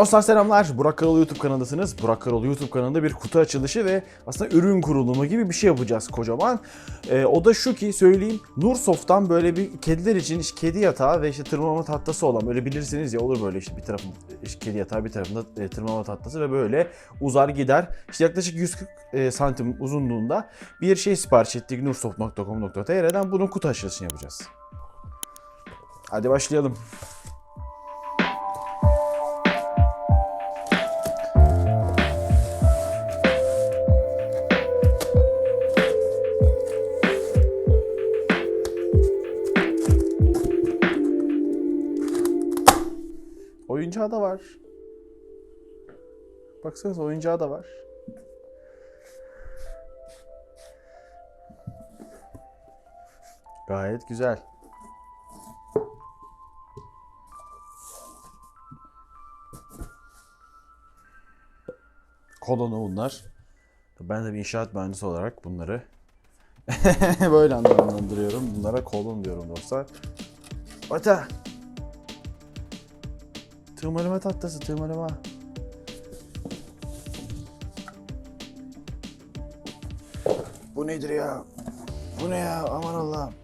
Dostlar selamlar. Burak Karol YouTube kanalındasınız. Burak Karol YouTube kanalında bir kutu açılışı ve aslında ürün kurulumu gibi bir şey yapacağız kocaman. Ee, o da şu ki söyleyeyim. Nursoft'tan böyle bir kediler için işte kedi yatağı ve işte tırmalama tahtası olan böyle bilirsiniz ya olur böyle işte bir tarafında işte kedi yatağı bir tarafında e, tırmalama tahtası ve böyle uzar gider. İşte yaklaşık 140 e, santim uzunluğunda bir şey sipariş ettik nursoft.com.tr'den bunun kutu açılışını yapacağız. Hadi başlayalım. Oyuncağı da var. Baksanıza oyuncağı da var. Gayet güzel. Kolonu bunlar. Ben de bir inşaat mühendisi olarak bunları böyle anlamlandırıyorum. Bunlara kolon diyorum dostlar. Ata! Tırmalama tahtası, tırmalama. Bu nedir ya? Bu ne ya? Aman Allah'ım.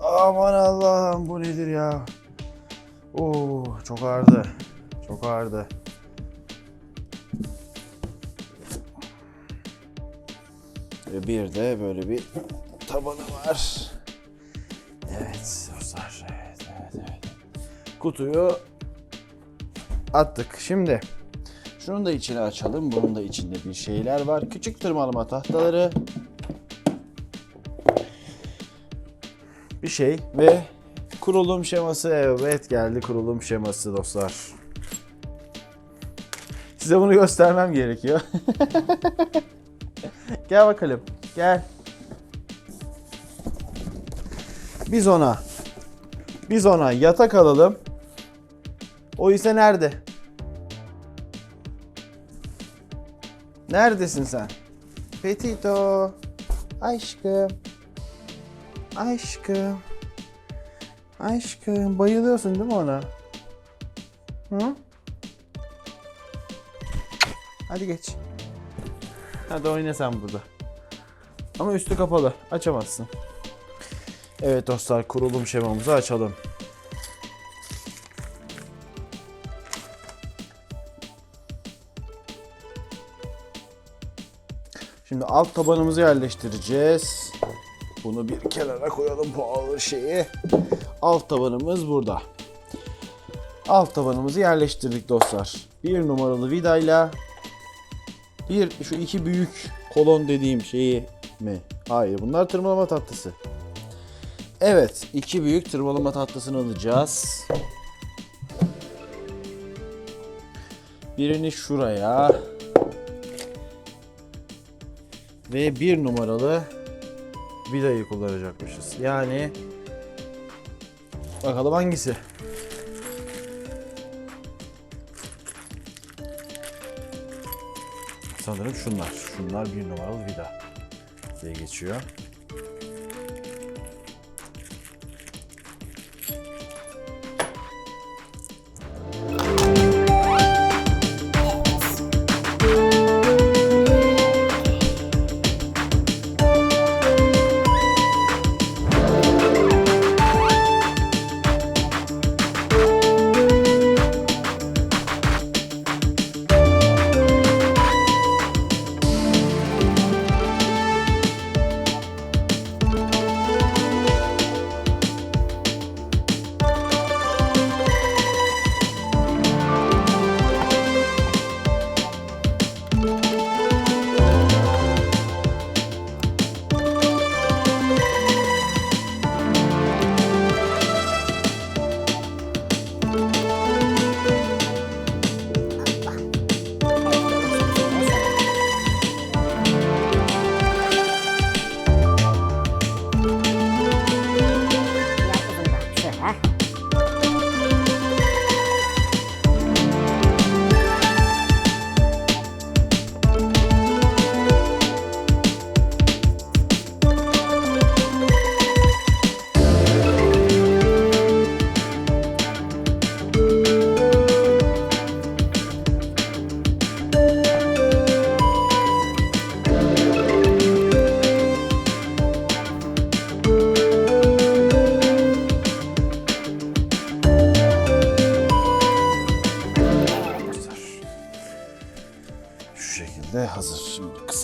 Aman Allah'ım bu nedir ya? Oo, çok ağırdı. Çok ağırdı. Ve bir de böyle bir tabanı var. Evet dostlar. Evet, evet, evet. Kutuyu attık. Şimdi şunu da içine açalım. Bunun da içinde bir şeyler var. Küçük tırmalama tahtaları. Bir şey ve kurulum şeması. Evet geldi kurulum şeması dostlar. Size bunu göstermem gerekiyor. Gel bakalım. Gel. Biz ona biz ona yatak alalım. O ise nerede? Neredesin sen? Petito. Aşkım. Aşkım. Aşkım. Bayılıyorsun değil mi ona? Hı? Hadi geç. Hadi oyna sen burada. Ama üstü kapalı. Açamazsın. Evet dostlar kurulum şemamızı açalım. Şimdi alt tabanımızı yerleştireceğiz. Bunu bir kenara koyalım bu ağır şeyi. Alt tabanımız burada. Alt tabanımızı yerleştirdik dostlar. Bir numaralı vidayla bir şu iki büyük kolon dediğim şeyi mi? Hayır bunlar tırmalama tatlısı. Evet iki büyük tırmalama tatlısını alacağız. Birini şuraya. Ve bir numaralı vidayı kullanacakmışız. Yani bakalım hangisi? Sanırım şunlar. Şunlar bir numaralı vida diye geçiyor.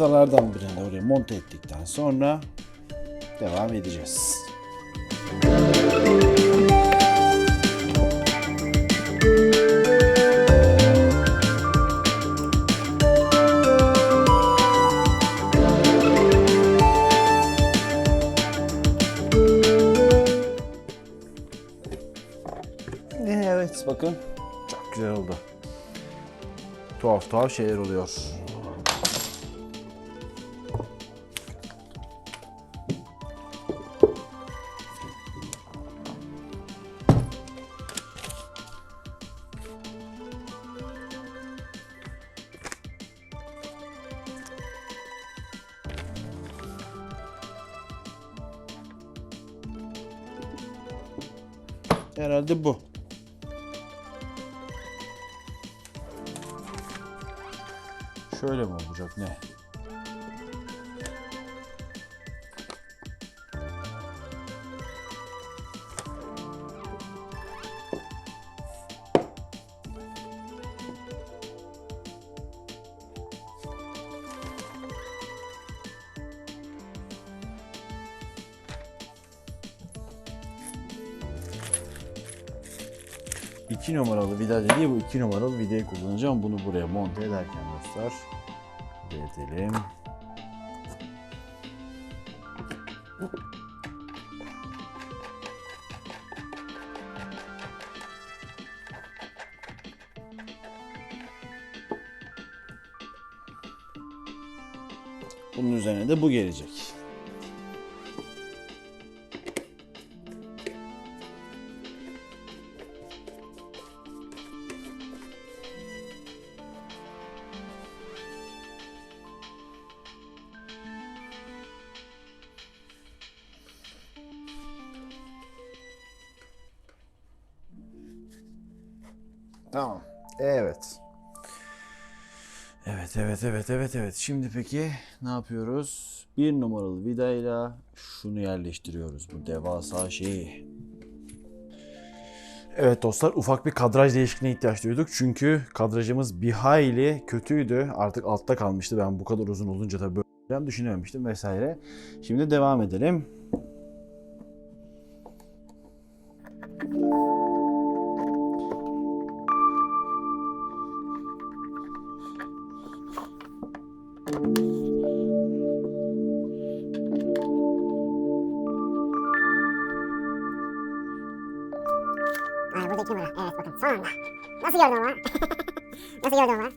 Kasalardan birini oraya monte ettikten sonra devam edeceğiz. Evet bakın çok güzel oldu. Tuhaf tuhaf şeyler oluyor. Herhalde bu. Şöyle mi olacak ne? İki numaralı vida dediği bu iki numaralı vidayı kullanacağım. Bunu buraya monte ederken dostlar. Edelim. Bunun üzerine de bu gelecek. Tamam. Evet. Evet, evet, evet, evet, evet. Şimdi peki ne yapıyoruz? Bir numaralı vidayla şunu yerleştiriyoruz. Bu devasa şeyi. Evet dostlar ufak bir kadraj değişikliğine ihtiyaç duyduk. Çünkü kadrajımız bir hayli kötüydü. Artık altta kalmıştı. Ben bu kadar uzun olunca da böyle düşünememiştim vesaire. Şimdi devam edelim. Ay burada iki numara. Evet bakın son anda. Nasıl gördün ama? Nasıl gördün ama?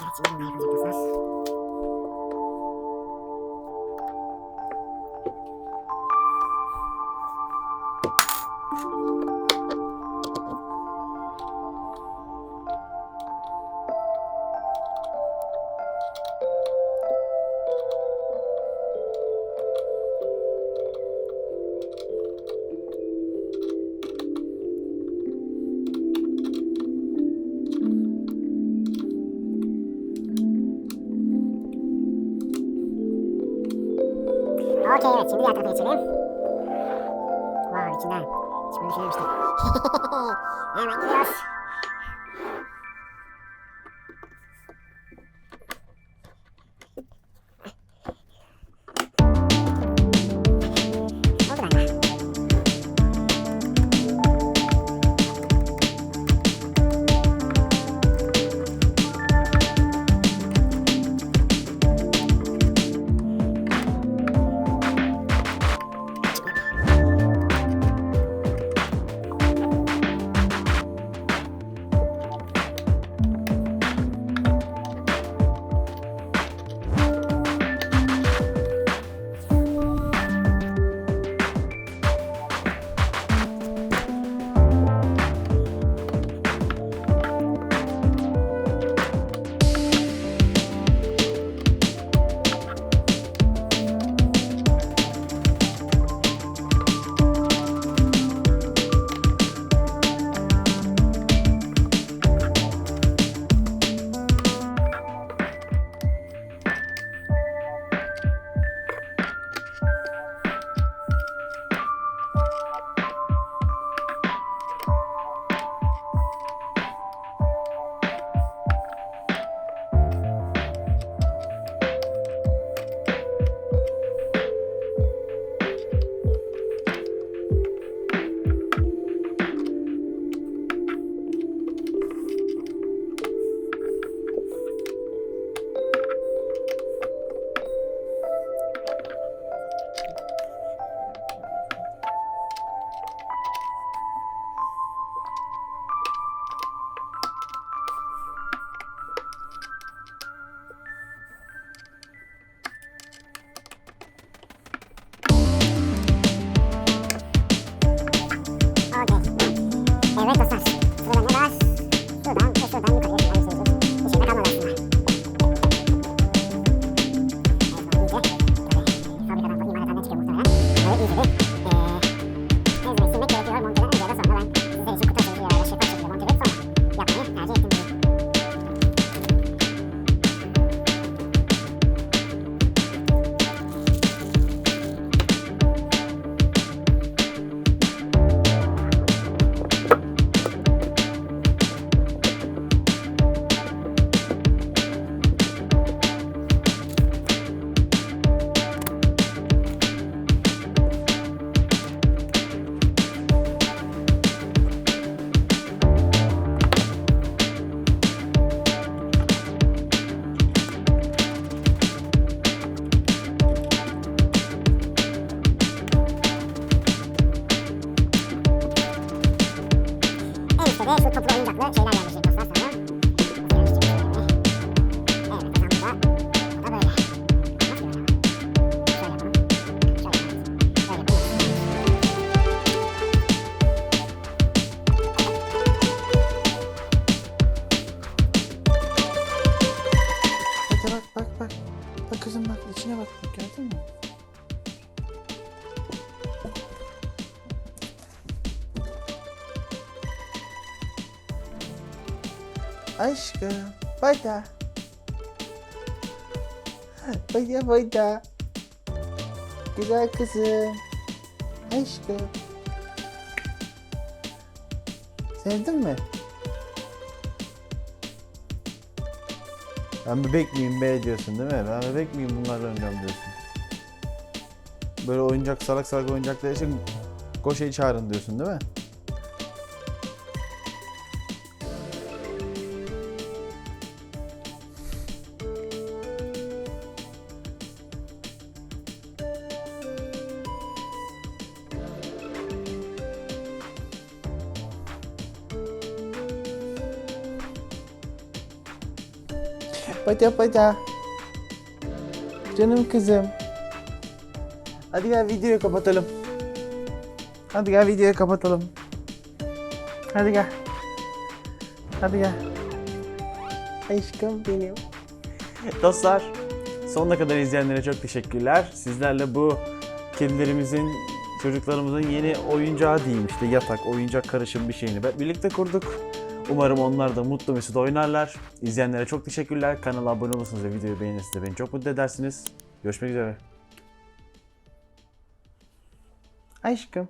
Evet şimdi bunlar yapacak dostlar. Okey Wow içinden. Hiç böyle düşünmemiştim. Hemen gidiyoruz. Aşkım. Bayda. Bayda bayda. Güzel kızım. Aşkım. Sevdin mi? Ben bebek miyim be diyorsun değil mi? Ben bebek miyim bunlarla oynayacağım diyorsun. Böyle oyuncak salak salak oyuncaklar için Goşe'yi çağırın diyorsun değil mi? Bada bada. Canım kızım. Hadi gel videoyu kapatalım. Hadi gel videoyu kapatalım. Hadi gel. Hadi gel. Aşkım benim. Dostlar, sonuna kadar izleyenlere çok teşekkürler. Sizlerle bu kedilerimizin, çocuklarımızın yeni oyuncağı diyeyim işte yatak, oyuncak karışım bir şeyini birlikte kurduk. Umarım onlar da mutlu mesut oynarlar. İzleyenlere çok teşekkürler. Kanala abone olursanız ve videoyu beğenirseniz de beni çok mutlu edersiniz. Görüşmek üzere. Aşkım.